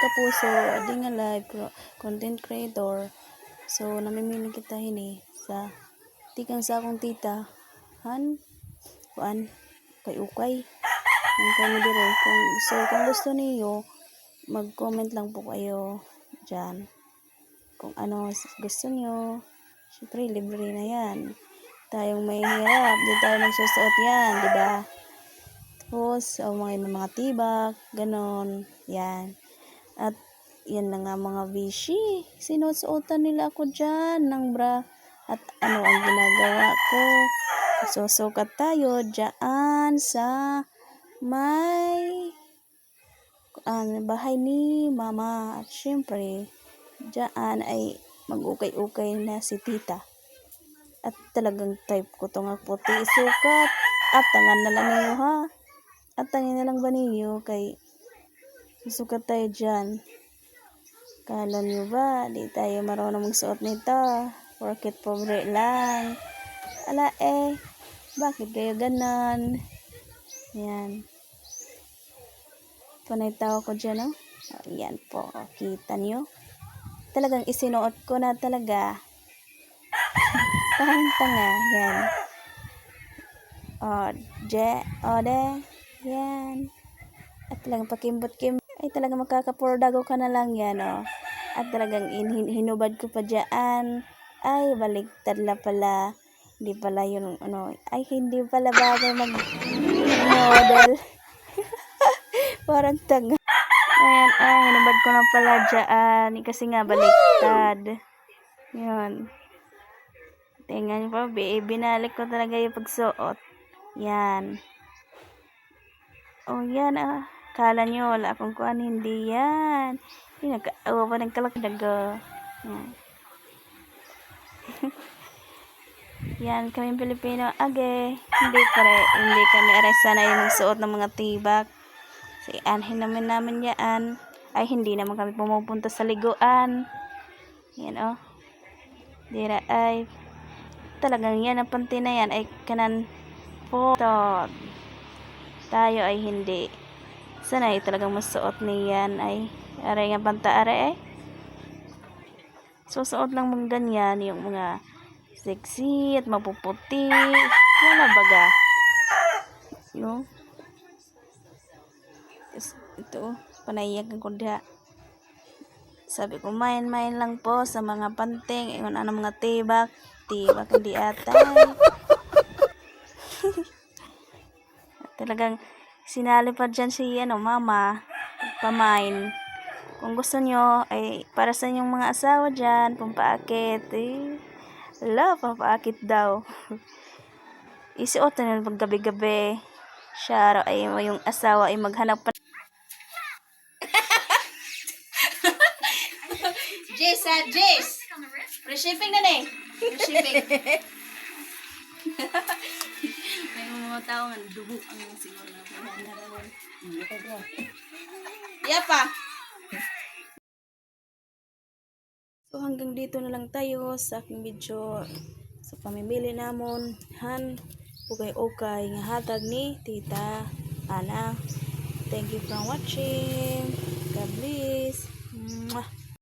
kapuso, adi nga live, content creator. So, namimili kita hini sa tikang sa akong tita. Han, kuan, kay ukay. Ang kami dire. Kung, so, kung gusto niyo, mag-comment lang po kayo dyan. Kung ano gusto niyo. Siyempre, libre na yan. Tayong may hirap, di tayo nagsusuot yan, di ba? Tapos, o mga, mga tibak, ganon, yan. At, yan na nga mga bishi. Sinusuotan nila ako dyan ng bra. At ano ang ginagawa ko? Susukat tayo dyan sa may ang bahay ni mama. At syempre, dyan ay mag-ukay-ukay na si tita. At talagang type ko to nga puti sukat. At tangan na lang niyo ha. At tangin na lang ba niyo kay susukat tayo dyan. Kala niyo ba, di tayo marunong magsuot nito. Porket pobre lang. Ala eh, bakit kayo ganon? Yan. Panay ko dyan, no? Oh, po, kita niyo. Talagang isinuot ko na talaga. Parang tanga, yan. O, je, o de, yan. At talagang pakimbot-kimbot, ay talagang makakapurdago ka na lang yan, o. At talagang in, hin- hinubad ko pa dyan. Ay, baliktad na pala. Hindi pala yun, ano, ay, hindi pala bagay mag-model. Parang tanga. Ayan, ay, hinubad ko na pala dyan. Kasi nga, baliktad. Yan. Tingnan niyo pa, bi- binalik ko talaga yung pagsuot. Yan. Oh, yan ah. Kala niyo, wala akong kuhan. Hindi yan. Pinag-awa pa ng kalakdaga. Yan. yan, kami Pilipino. Age, hindi pare, hindi kami aray sanay magsuot ng mga tibak. Si anhin naman namin yan. Ay, hindi naman kami pumupunta sa liguan. Yan oh. Dira ay talagang yan ang panty na yan ay kanan po tayo ay hindi sanay talagang masuot niyan ay aray nga panta aray ay. Susuot lang mong ganyan yung mga sexy at mapuputi. Wala baga. Is- ito panayagan ko diha. Sabi ko, main-main lang po sa mga panting, ingon ano mga tibak, tibak hindi atay. Talagang sinali pa dyan si ano, mama, pamain. Kung gusto nyo, ay para sa inyong mga asawa dyan, pampaakit, eh, ala, pampaakit daw. Isuot na pag gabi-gabi. Siya raw ay yung asawa ay maghanap pa Jess, ah, Jess! Free shipping na na eh. Free mga tao nga, dugo ang siguro na pinandarawin. Yapa! So hanggang dito na lang tayo sa aking video sa pamimili namon han ukay-ukay nga hatag ni Tita Ana. Thank you for watching. God bless. Mwah.